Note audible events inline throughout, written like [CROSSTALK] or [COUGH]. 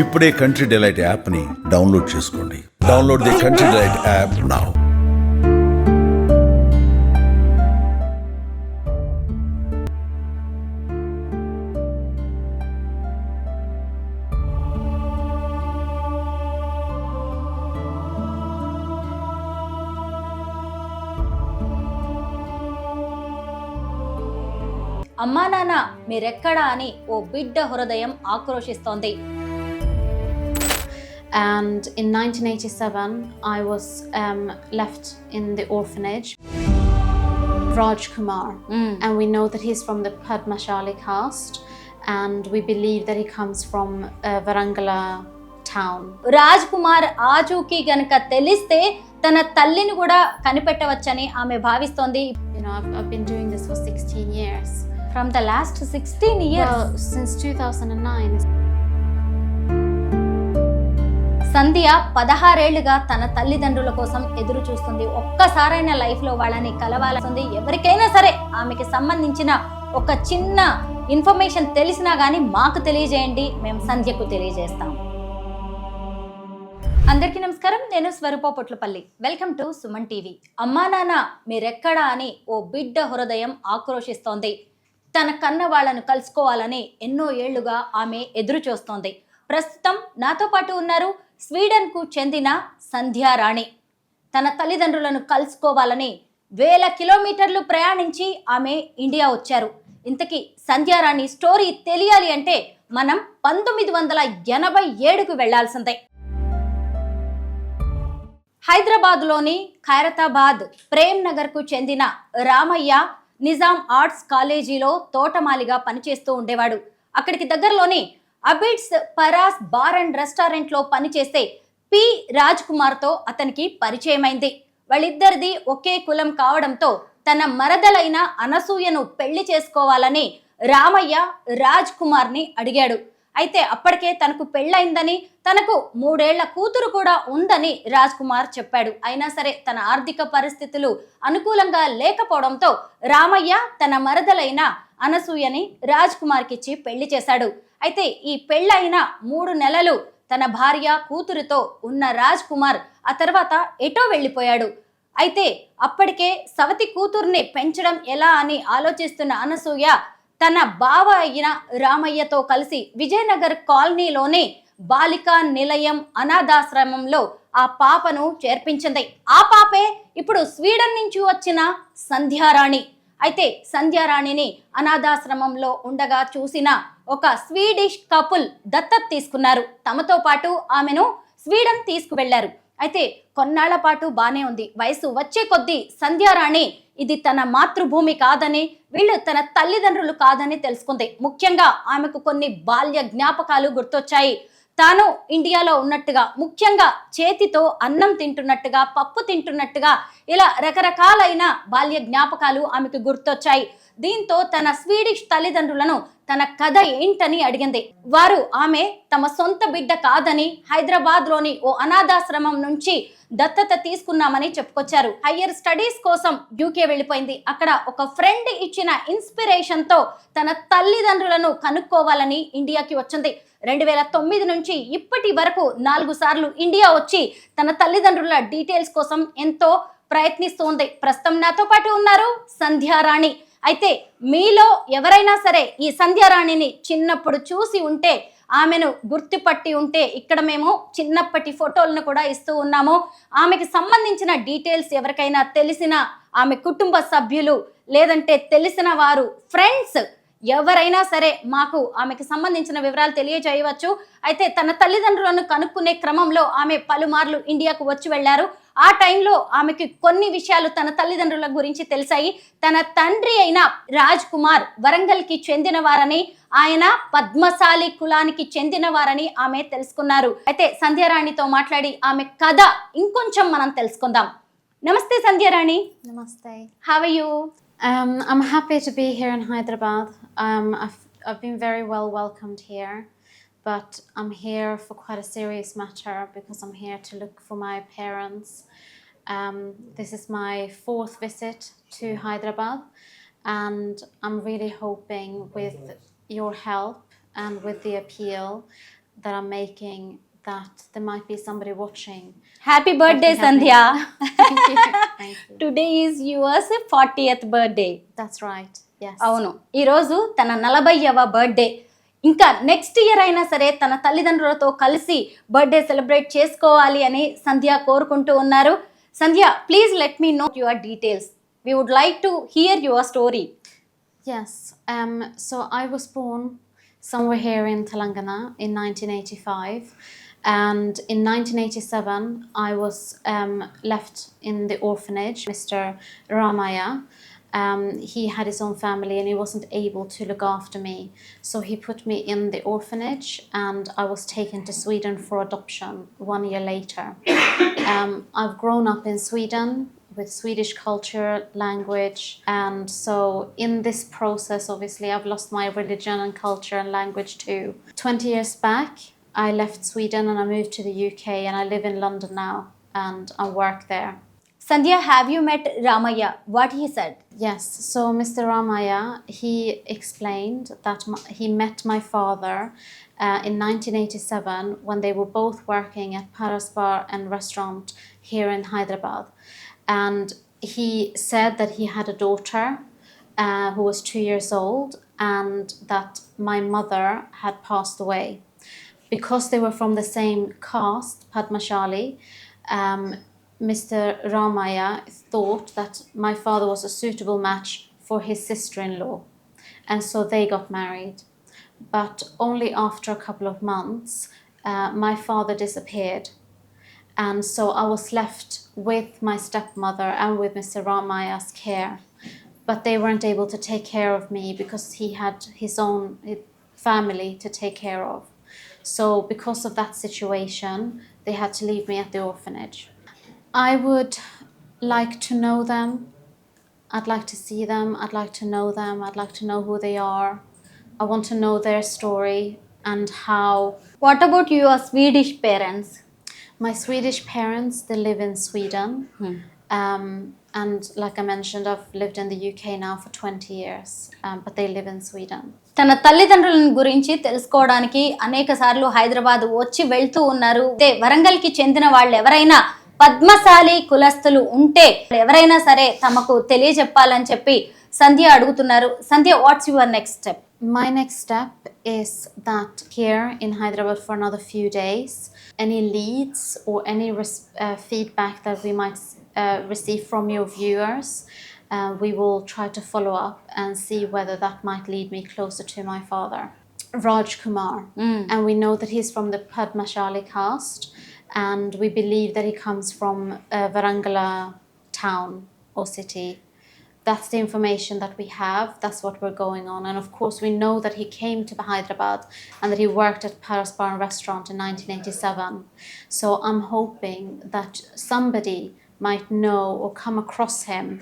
ఇప్పుడే Country Delight యాప్ని download చేసుకోండి. Download the Country Delight app now అమ్మా నాన్న మీరెక్కడా అని ఓ బిడ్డ హృదయం ఆక్రోశిస్తోంది. And in 1987, I was um, left in the orphanage. Raj Kumar, and we know that he's from the Padmashali caste, and we believe that he comes from uh, Varangala town. Raj Kumar ఆచూకీ గనక తెలిస్తే తన తల్లిని కూడా కనిపెట్టవచ్చని ఆమె భావిస్తోంది You know, I've, I've been doing this for 16 years. From the last sixteen years Well, since 2009. Sandhya పదహారేళ్ళుగా తన తల్లిదండ్రుల కోసం ఎదురు చూస్తుంది ఒక్కసారైనా లైఫ్లో వాళ్ళని కలవాలనుంది ఎవరికైనా సరే. ఆమెకి సంబంధించిన ఒక చిన్న ఇన్ఫర్మేషన్ తెలిసినా కానీ మాకు తెలియజేయండి. మేము సంధ్యకు తెలియజేస్తాం. అందరికీ నమస్కారం. నేను Swaroopa Potlapalli. Welcome to Suman TV. అమ్మా నాన్న మీరెక్కడా అని ఓ బిడ్డ హృదయం ఆక్రోషిస్తోంది తన కన్న వాళ్ళను కలుసుకోవాలని ఎన్నో ఏళ్ళుగా ఆమె ఎదురు చూస్తోంది ప్రస్తుతం నాతో పాటు ఉన్నారు స్వీడన్కు చెందిన సంధ్యారాణి. తన తల్లిదండ్రులను కలుసుకోవాలని వేల కిలోమీటర్లు ప్రయాణించి ఆమె ఇండియా వచ్చారు. ఇంతకీ సంధ్యారాణి స్టోరీ తెలియాలి అంటే మనం పంతొమ్మిది వందల ఎనభై ఏడుకు వెళ్ళాల్సిందే. హైదరాబాద్లోని ఖైరతాబాద్ ప్రేమ్ నగర్కు చెందిన రామయ్య నిజాం ఆర్ట్స్ కాలేజీలో తోటమాలిగా పనిచేస్తూ ఉండేవాడు. అక్కడికి దగ్గరలోని అబిడ్స్ పరాస్ బార్ అండ్ రెస్టారెంట్లో పనిచేస్తే పి. రాజ్ కుమార్తో అతనికి పరిచయమైంది. వాళ్ళిద్దరిది ఒకే కులం కావడంతో తన మరదలైన అనసూయను పెళ్ళి చేసుకోవాలని రామయ్య రాజ్ కుమార్ని అడిగాడు. అయితే అప్పటికే తనకు పెళ్ళైందని తనకు మూడేళ్ళ కూతురు కూడా ఉందని రాజ్ కుమార్ చెప్పాడు. అయినా సరే తన ఆర్థిక పరిస్థితులు అనుకూలంగా లేకపోవడంతో రామయ్య తన మరదలైన అనసూయని రాజ్ కుమార్కిచ్చి పెళ్ళి చేశాడు. అయితే ఈ పెళ్ళైన మూడు నెలలు తన భార్య కూతురుతో ఉన్న రాజ్ కుమార్ ఆ తర్వాత ఎటో వెళ్ళిపోయాడు. అయితే అప్పటికే సవతి కూతుర్ని పెంచడం ఎలా అని ఆలోచిస్తున్న అనసూయ తన బావ అయిన రామయ్యతో కలిసి విజయనగర్ కాలనీలోనే బాలికా నిలయం అనాథాశ్రమంలో ఆ పాపను చేర్పించింది. ఆ పాపే ఇప్పుడు స్వీడన్ నుంచి వచ్చిన సంధ్యారాణి. అయితే సంధ్యారాణిని అనాథాశ్రమంలో ఉండగా చూసిన ఒక స్వీడిష్ కపుల్ దత్తత తీసుకున్నారు. తమతో పాటు ఆమెను స్వీడన్ తీసుకువెళ్ళారు. అయితే కొన్నాళ్ళ పాటు బానే ఉంది. వయసు వచ్చే కొద్దీ సంధ్యారాణి ఇది తన మాతృభూమి కాదని వీళ్ళు తన తల్లిదండ్రులు కాదని తెలుసుకుంది. ముఖ్యంగా ఆమెకు కొన్ని బాల్య జ్ఞాపకాలు గుర్తొచ్చాయి. తాను ఇండియాలో ఉన్నట్టుగా ముఖ్యంగా చేతితో అన్నం తింటున్నట్టుగా పప్పు తింటున్నట్టుగా ఇలా రకరకాలైన బాల్య జ్ఞాపకాలు ఆమెకు గుర్తొచ్చాయి. దీంతో తన స్వీడిష్ తల్లిదండ్రులను తన కథ ఏంటని అడిగింది. వారు ఆమె తమ సొంత బిడ్డ కాదని హైదరాబాద్లోని ఓ అనాథాశ్రమం నుంచి దత్తత తీసుకున్నామని చెప్పుకొచ్చారు. హయ్యర్ స్టడీస్ కోసం యూకే వెళ్ళిపోయింది. అక్కడ ఒక ఫ్రెండ్ ఇచ్చిన ఇన్స్పిరేషన్తో తన తల్లిదండ్రులను కనుక్కోవాలని ఇండియాకి వచ్చింది. రెండు వేల తొమ్మిది నుంచి ఇప్పటి వరకు నాలుగు సార్లు ఇండియా వచ్చి తన తల్లిదండ్రుల డీటెయిల్స్ కోసం ఎంతో ప్రయత్నిస్తోంది. ప్రస్తుతం నాతో పాటు ఉన్నారు సంధ్యారాణి అయితే మీలో ఎవరైనా సరే ఈ సంధ్యారాణిని చిన్నప్పుడు చూసి ఉంటే ఆమెను గుర్తుపట్టి ఉంటే ఇక్కడ మేము చిన్నప్పటి ఫోటోలను కూడా ఇస్తూ ఉన్నాము. ఆమెకి సంబంధించిన డీటెయిల్స్ ఎవరికైనా తెలిసిన ఆమె కుటుంబ సభ్యులు లేదంటే తెలిసిన వారు ఫ్రెండ్స్ ఎవరైనా సరే మాకు ఆమెకి సంబంధించిన వివరాలు తెలియజేయవచ్చు. అయితే తన తల్లిదండ్రులను కనుక్కునే క్రమంలో ఆమె పలుమార్లు ఇండియాకు వచ్చి వెళ్ళారు ఆ టైంలో ఆమెకి కొన్ని విషయాలు తన తల్లిదండ్రుల గురించి తెలిసాయి. తన తండ్రి అయిన రాజ్ కుమార్ వరంగల్కి చెందిన వారని ఆయన పద్మశాలి కులానికి చెందిన వారని ఆమె తెలుసుకున్నారు. అయితే సంధ్యారాణితో మాట్లాడి ఆమె కథ ఇంకొంచెం మనం తెలుసుకుందాం. నమస్తే Sandhyarani. Namaste. How you Um, I'm happy to be here in Hyderabad. Um, I've, I've been very well welcomed here, but I'm here for quite a serious matter because I'm here to look for my parents. Um, this is my fourth visit to Hyderabad, and I'm really hoping with your help and with the appeal that I'm making that there might be somebody watching. Happy birthday, happy, Sandhya! [LAUGHS] Thank you. Thank you. [LAUGHS] Today is your 40th birthday. That's right. అవును ఈరోజు తన నలభైవ birthday ఇంకా next year అయినా సరే తన తల్లిదండ్రులతో కలిసి బర్త్డే సెలబ్రేట్ చేసుకోవాలి అని సంధ్య కోరుకుంటూ ఉన్నారు Sandhya please let me know your details we would like to hear your story. Um, so I was born somewhere here in Telangana in 1985. And in 1987, I was um, left in the orphanage, Mr. Ramaya. Um, he had his own family and he wasn't able to look after me. So he put me in the orphanage and I was taken to Sweden for adoption one year later. Um, I've grown up in Sweden with Swedish culture, language, and so in this process, obviously, I've lost my religion and culture and language too. 20 years back, I left Sweden and I moved to the UK, and I live in London now and I work there. Sandhya, have you met Ramaya? What he said? Yes. So Mr. Ramaya, he explained that he met my father uh, in 1987 when they were both working at Paras Bar and Restaurant here in Hyderabad, and he said that he had a daughter uh, who was two years old and that my mother had passed away. Because they were from the same caste, Padmashali, um, Mr. Ramaya thought that my father was a suitable match for his sister in law, and so they got married. But only after a couple of months, uh, my father disappeared, and so I was left with my stepmother and with Mr. Ramaya's care. But they weren't able to take care of me because he had his own family to take care of. So, because of that situation, they had to leave me at the orphanage. I would like to know them. I'd like to see them. I'd like to know them. I'd like to know who they are. I want to know their story and how what about your Swedish parents my Swedish parents they live in Sweden. Um, and like I mentioned, I've lived in the UK now for 20 years, um, but they live in Sweden. తన తల్లిదండ్రుల గురించి తెలుసుకోవడానికి అనేక సార్లు హైదరాబాద్ వచ్చి వెళ్తూ ఉన్నారు వరంగల్కి చెందిన వాళ్ళు ఎవరైనా పద్మశాలి కులస్తులు ఉంటే ఎవరైనా సరే తమకు తెలియజెప్పాలని చెప్పి సంధ్య అడుగుతున్నారు Sandhya what's your next step My next step is that here in Hyderabad for another few days, any leads or any res- uh, feedback that we might uh, receive from your viewers, uh, we will try to follow up and see whether that might lead me closer to my father. Raj Kumar, and we know that he's from the Padmashali caste, and we believe that he comes from uh, Varangala town or city that's the information that we have. That's what we're going on. And of course, we know that he came to Hyderabad and that he worked at Paris Bar and Restaurant in 1987. So I'm hoping that somebody might know or come across him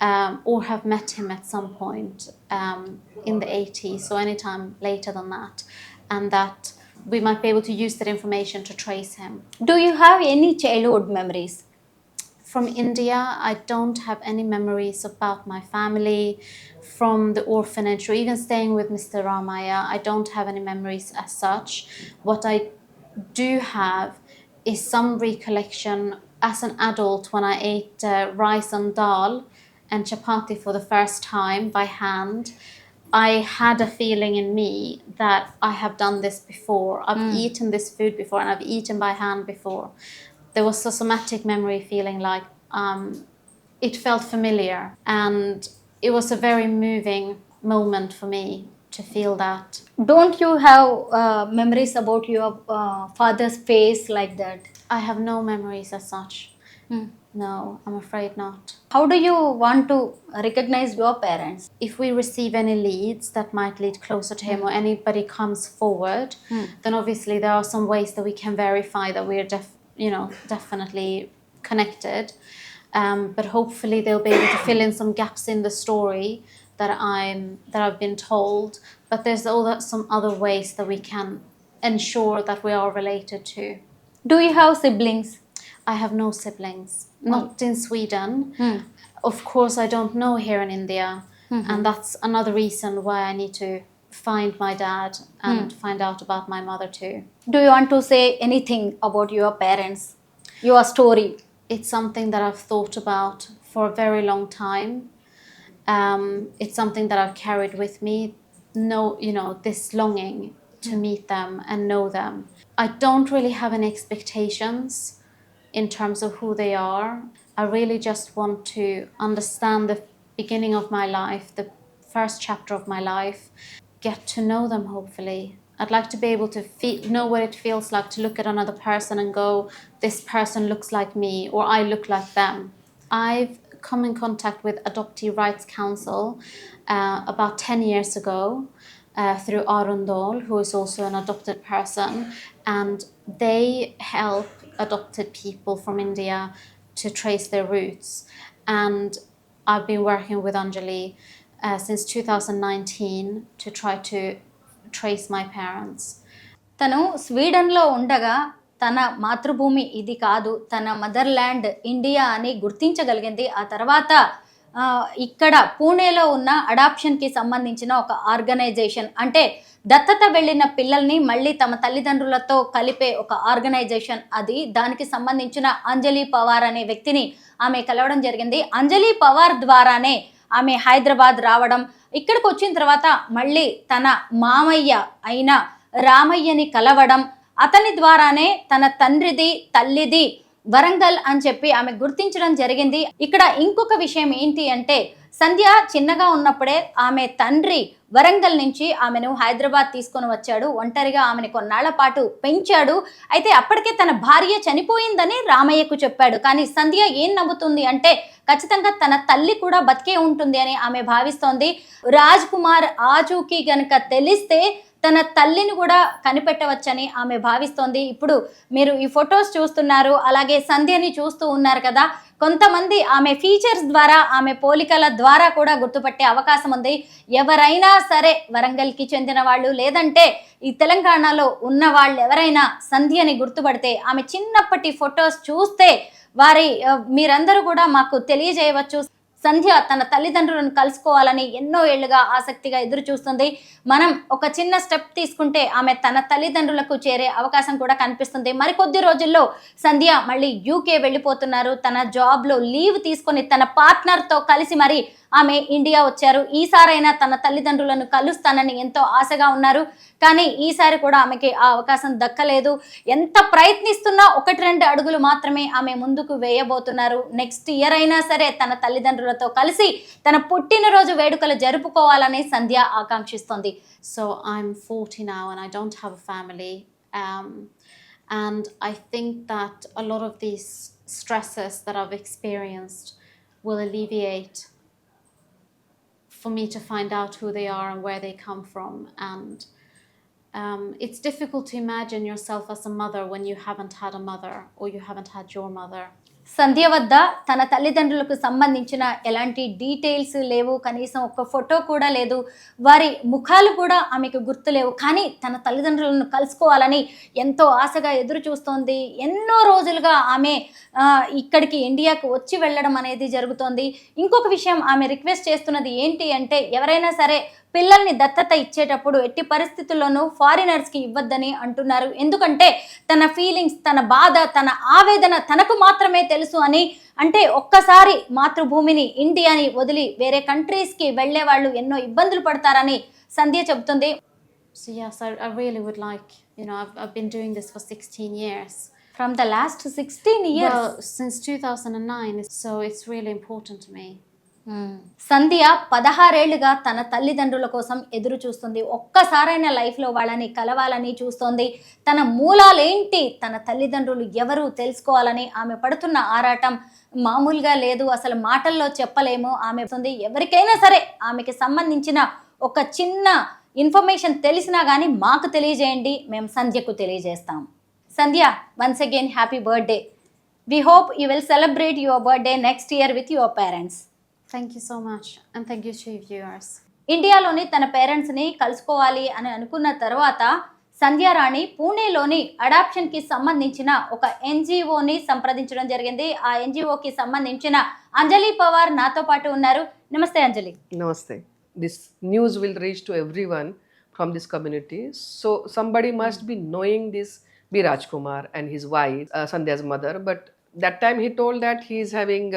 um, or have met him at some point um, in the 80s or anytime later than that. And that we might be able to use that information to trace him. Do you have any childhood memories? From India, I don't have any memories about my family, from the orphanage, or even staying with Mr. Ramaya. I don't have any memories as such. What I do have is some recollection as an adult when I ate uh, rice and dal and chapati for the first time by hand. I had a feeling in me that I have done this before. I've mm. eaten this food before and I've eaten by hand before. There was a somatic memory feeling like um, it felt familiar. And it was a very moving moment for me to feel that. Don't you have uh, memories about your uh, father's face like that? I have no memories as such. Hmm. No, I'm afraid not. How do you want to recognize your parents? If we receive any leads that might lead closer to him hmm. or anybody comes forward, hmm. then obviously there are some ways that we can verify that we're def- you know, definitely connected. Um, but hopefully they'll be able to fill in some gaps in the story that I'm that I've been told. But there's all that some other ways that we can ensure that we are related to. Do you have siblings? I have no siblings, hmm. not in Sweden. Mm. Of course, I don't know here in India. Mm-hmm. And that's another reason why I need to find my dad and hmm. find out about my mother too. Do you want to say anything about your parents, your story? It's something that I've thought about for a very long time. Um, it's something that I've carried with me. No, you know, this longing to hmm. meet them and know them. I don't really have any expectations in terms of who they are. I really just want to understand the beginning of my life, the first chapter of my life, get to know them hopefully. I'd like to be able to feel, know what it feels like to look at another person and go, this person looks like me or I look like them. I've come in contact with Adoptee Rights Council uh, about 10 years ago uh, through Arundel, who is also an adopted person, and they help adopted people from India to trace their roots. And I've been working with Anjali uh, since 2019 to try to trace my parents. తను స్వీడన్లో ఉండగా తన మాతృభూమి ఇది కాదు తన mother land India అని గుర్తించగలిగింది ఆ తర్వాత ఇక్కడ పూణేలో ఉన్న అడాప్షన్కి సంబంధించిన ఒక ఆర్గనైజేషన్. అంటే దత్తత వెళ్ళిన పిల్లల్ని మళ్ళీ తమ తల్లిదండ్రులతో కలిపే ఒక ఆర్గనైజేషన్ అది. దానికి సంబంధించిన అంజలి పవార్ అనే వ్యక్తిని ఆమె కలవడం జరిగింది. అంజలి పవార్ ద్వారానే ఆమె హైదరాబాద్ రావడం. ఇక్కడికి వచ్చిన తర్వాత మళ్ళీ తన మామయ్య అయిన రామయ్యని కలవడం. అతని ద్వారానే తన తండ్రిది తల్లిది వరంగల్ అని చెప్పి ఆమె గుర్తించడం జరిగింది. ఇక్కడ ఇంకొక విషయం ఏంటి అంటే సంధ్య చిన్నగా ఉన్నప్పుడే ఆమె తండ్రి వరంగల్ నుంచి ఆమెను హైదరాబాద్ తీసుకొని వచ్చాడు. ఒంటరిగా ఆమెను కొన్నాళ్ళ పాటు పెంచాడు. అయితే అప్పటికే తన భార్య చనిపోయిందని రామయ్యకు చెప్పాడు. కానీ సంధ్య ఏం నమ్ముతుంది అంటే ఖచ్చితంగా తన తల్లి కూడా బతికే ఉంటుంది అని ఆమె భావిస్తోంది. రాజ్ కుమార్ ఆచూకీ గనక తెలిస్తే తన తల్లిని కూడా కనిపెట్టవచ్చని ఆమె భావిస్తోంది. ఇప్పుడు మీరు ఈ ఫొటోస్ చూస్తున్నారు అలాగే సంధ్యని చూస్తూ ఉన్నారు కదా. కొంతమంది ఆమె ఫీచర్స్ ద్వారా ఆమె పోలికల ద్వారా కూడా గుర్తుపట్టే అవకాశం ఉంది. ఎవరైనా సరే వరంగల్కి చెందిన వాళ్ళు లేదంటే ఈ తెలంగాణలో ఉన్న వాళ్ళు ఎవరైనా సంధ్యని గుర్తుపడితే ఆమె చిన్నప్పటి ఫొటోస్ చూస్తే వారి మీరందరూ కూడా మాకు తెలియజేయవచ్చు. సంధ్య తన తల్లిదండ్రులను కలుసుకోవాలని ఎన్నో ఏళ్ళుగా ఆసక్తిగా ఎదురు చూస్తుంది మనం ఒక చిన్న స్టెప్ తీసుకుంటే ఆమె తన తల్లిదండ్రులకు చేరే అవకాశం కూడా కనిపిస్తుంది. మరికొద్ది రోజుల్లో సంధ్య మళ్ళీ యూకే వెళ్ళిపోతున్నారు. తన జాబ్లో లీవ్ తీసుకొని తన పార్ట్నర్తో కలిసి మరి ఆమె ఇండియా వచ్చారు. ఈసారైనా తన తల్లిదండ్రులను కలుస్తానని ఎంతో ఆశగా ఉన్నారు. కానీ ఈసారి కూడా ఆమెకి ఆ అవకాశం దక్కలేదు. ఎంత ప్రయత్నిస్తున్నా ఒకటి రెండు అడుగులు మాత్రమే ఆమె ముందుకు వేయబోతున్నారు. నెక్స్ట్ ఇయర్ అయినా సరే తన తల్లిదండ్రులతో కలిసి తన పుట్టినరోజు వేడుకలు జరుపుకోవాలని సంధ్య ఆకాంక్షిస్తోంది So I'm 40 now and I don't have a family. Um, and I think that a lot of these stresses that I've experienced will alleviate for me to find out who they are and where they come from. And um, it's difficult to imagine yourself as a mother when you haven't had a mother or you haven't had your mother. సంధ్య వద్ద తన తల్లిదండ్రులకు సంబంధించిన ఎలాంటి details లేవు. కనీసం ఒక photo కూడా లేదు. వారి ముఖాలు కూడా ఆమెకు గుర్తులేవు కానీ తన తల్లిదండ్రులను కలుసుకోవాలని ఎంతో ఆశగా ఎదురు చూస్తోంది. ఎన్నో రోజులుగా ఆమె ఇక్కడికి ఇండియాకు వచ్చి వెళ్ళడం అనేది జరుగుతోంది. ఇంకొక విషయం ఆమె రిక్వెస్ట్ చేస్తున్నది ఏంటి అంటే ఎవరైనా సరే పిల్లల్ని దత్తత ఇచ్చేటప్పుడు ఎట్టి పరిస్థితుల్లోనూ ఫారినర్స్కి ఇవ్వద్దని అంటున్నారు ఎందుకంటే తన ఫీలింగ్స్ తన బాధ తన ఆవేదన తనకు మాత్రమే తెలుసు అని అంటే ఒక్కసారి మాతృభూమిని ఇండియాని వదిలి వేరే కంట్రీస్కి వెళ్ళే వాళ్ళు ఎన్నో ఇబ్బందులు పడతారని సంధ్య చెబుతుంది So, yes, I, I really would like, you know, I've, I've been doing this for 16 years. From the last sixteen years Well, since 2009, so it's really important to me. Sandhya పదహారేళ్ళుగా తన తల్లిదండ్రుల కోసం ఎదురు చూస్తుంది. ఒక్కసారైనా లైఫ్లో వాళ్ళని కలవాలని చూస్తోంది. తన మూలాలేంటి? తన తల్లిదండ్రులు ఎవరు తెలుసుకోవాలని ఆమె పడుతున్న ఆరాటం మామూలుగా లేదు. అసలు మాటల్లో చెప్పలేము. ఆమె ఉంది ఎవరికైనా సరే ఆమెకి సంబంధించిన ఒక చిన్న ఇన్ఫర్మేషన్ తెలిసినా కానీ మాకు తెలియజేయండి. మేము సంధ్యకు తెలియజేస్తాం. Sandhya once again happy birthday we hope you will celebrate your birthday next year with your parents thank you so much and thank you to viewers ఇండియాలోని తన పేరెంట్స్ని కలుసుకోవాలి అని అనుకున్న తర్వాత సంధ్యారాణి పూణేలోని అడాప్షన్కి సంబంధించిన ఒక ఎన్జిఓని సంప్రదించడం జరిగింది. ఆ ఎన్జిఓకి సంబంధించిన అంజలి పవార్ నాతో పాటు ఉన్నారు. నమస్తే అంజలి. నమస్తే. This news will reach to every one from this community so somebody must be knowing this B Raj Kumar and his wife Sandhya's mother but that time he told that he is having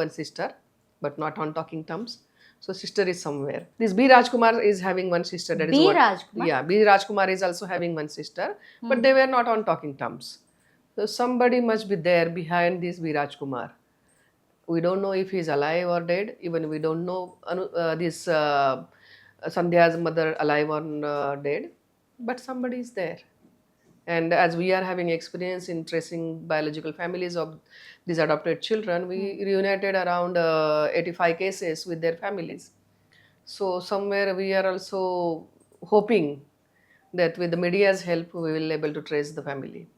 one sister but not on talking terms. So sister is somewhere. This B. Rajkumar is having one sister. That is B. what- Rajkumar? Yeah, B. Rajkumar is also having one sister, but they were not on talking terms. So somebody must be there behind this B. Rajkumar. We don't know if he's alive or dead. Even we don't know uh, this uh, Sandhya's mother alive or uh, dead, but somebody is there. And as we are having experience in tracing biological families of these adopted children, we reunited around uh, 85 cases with their families. So somewhere we are also hoping that with the media's help, we will be able to trace the family.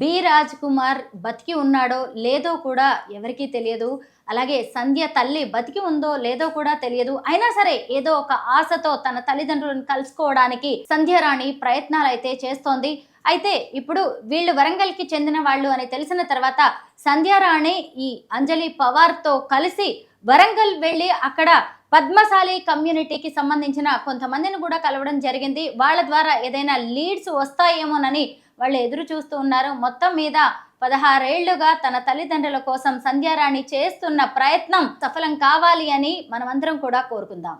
B Raj Kumar బతికి ఉన్నాడో లేదో కూడా ఎవరికీ తెలియదు. అలాగే సంధ్య తల్లి బతికి ఉందో లేదో కూడా తెలియదు. అయినా సరే ఏదో ఒక ఆశతో తన తల్లిదండ్రులను కలుసుకోవడానికి సంధ్యారాణి ప్రయత్నాలు అయితే చేస్తోంది. అయితే ఇప్పుడు వీళ్ళు వరంగల్కి చెందిన వాళ్ళు అని తెలిసిన తర్వాత సంధ్యారాణి ఈ అంజలి పవార్తో కలిసి వరంగల్ వెళ్ళి అక్కడ పద్మశాలి కమ్యూనిటీకి సంబంధించిన కొంతమందిని కూడా కలవడం జరిగింది. వాళ్ళ ద్వారా ఏదైనా లీడ్స్ వస్తాయేమోనని వాళ్ళు ఎదురు చూస్తూ ఉన్నారు. మొత్తం మీద పదహారేళ్ళుగా తన తల్లిదండ్రుల కోసం సంధ్యారాణి చేస్తున్న ప్రయత్నం సఫలం కావాలి అని మనమందరం కూడా కోరుకుందాం.